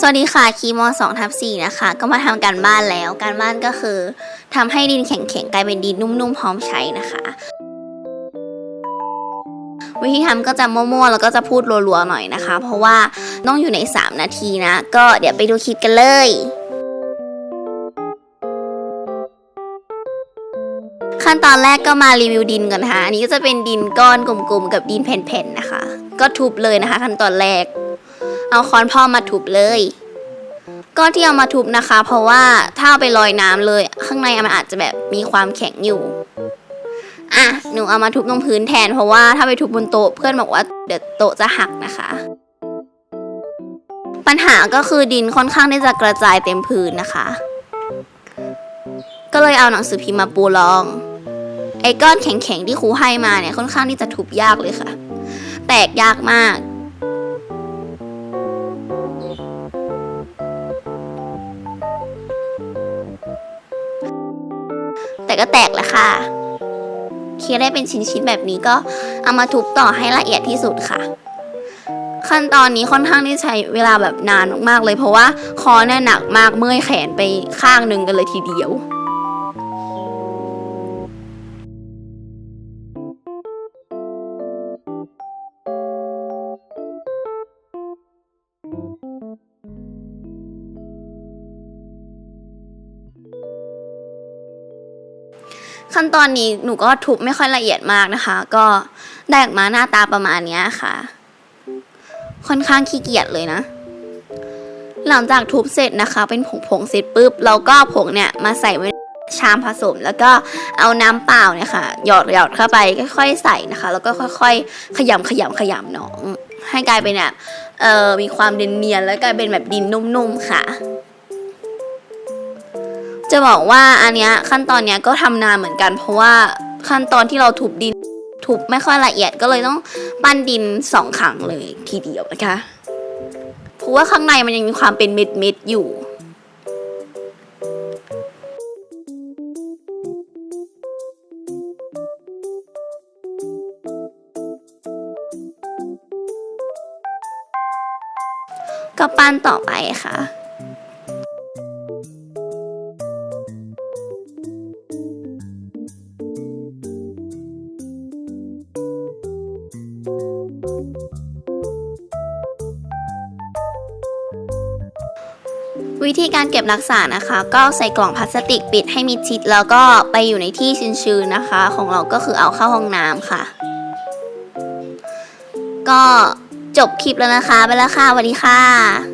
สวัสดีค่ะคีมอ2ทับ4นะคะ ก็มาทำการบ้านแล้ว การบ้านก็คือทำให้ดินแข็งๆ กลายเป็นดินนุ่มๆ พร้อมใช้นะคะ วิธีทำก็จะมั่วๆ แล้วก็จะพูดรัวๆ หน่อยนะคะ เพราะว่าต้องอยู่ใน 3 นาทีนะ ก็เดี๋ยวไปดูคลิปกันเลยขั้นตอนแรกก็มารีวิวดินก่อนนะคะ อันนี้ก็จะเป็นดินก้อนกลมๆ กับดินแผ่นๆ นะคะ ก็ทุบเลยนะคะ ขั้นตอนแรก เอาค้อนพ่อมาทุบเลย ก็ที่เอามาทุบนะคะ เพราะว่าถ้าเอาไปลอยน้ำเลย ข้างในมันอาจจะแบบมีความแข็งอยู่ อะหนูเอามาทุบตรงพื้นแทนเพราะว่าถ้าไปทุบบนโต๊ะเพื่อนบอกว่าเดี๋ยวโต๊ะจะหักนะคะ ปัญหาก็คือดินค่อนข้างที่จะกระจายเต็มพื้นนะคะ ก็เลยเอาหนังสือพิมพ์มาปูรองไอ้ก้อนแข็งๆที่ครูให้มาเนี่ยค่อนข้างที่จะทุบยากเลยค่ะ แตกยากมาก แต่ก็แตกแล้วค่ะเคลียร์ได้เป็นชิ้นๆแบบนี้ก็เอามาทุบต่อให้ละเอียดที่สุดค่ะ ขั้นตอนนี้ค่อนข้างที่ใช้เวลาแบบนานมากๆเลย เพราะว่าคอเนี่ยหนักมากเมื่อยแขนไปข้างหนึ่งกันเลยทีเดียว ขั้นตอนนี้หนูก็ทุบไม่ค่อยละเอียดมากนะคะ ก็ได้ออกมาหน้าตาประมาณนี้ค่ะ ค่อนข้างขี้เกียจเลยนะ หลังจากทุบเสร็จนะคะ เป็นผงผงๆเสร็จปุ๊บเราก็ผงเนี่ยมาใส่ไว้ชามผสมแล้วก็เอาน้ำเปล่าเนี่ยค่ะหยอดหยอดเข้าไปค่อยๆใส่นะคะ แล้วก็ค่อยๆ ขยำขยำขยำหนอง ให้กลายเป็นแบบเอ่อมีความเนียนๆแล้วกลายเป็นแบบดินนุ่มๆค่ะ จะบอกว่าอันเนี้ยขั้นตอนเนี้ยก็ทำนานเหมือนกัน เพราะว่าขั้นตอนที่เราทุบดินทุบไม่ค่อยละเอียดก็เลยต้องปั้นดินสองครั้งเลยทีเดียวนะคะเพราะว่าข้างในมันยังมีความเป็นเม็ดเม็ดอยู่ก็ปั้นต่อไปค่ะ วิธีการเก็บรักษานะคะ ก็ใส่กล่องพลาสติกปิดให้มิดชิด แล้วก็ไปอยู่ในที่ชื้นๆนะคะ ของเราก็คือเอาเข้าห้องน้ำค่ะ ก็จบคลิปแล้วนะคะ ไปแล้วค่ะสวัสดีค่ะ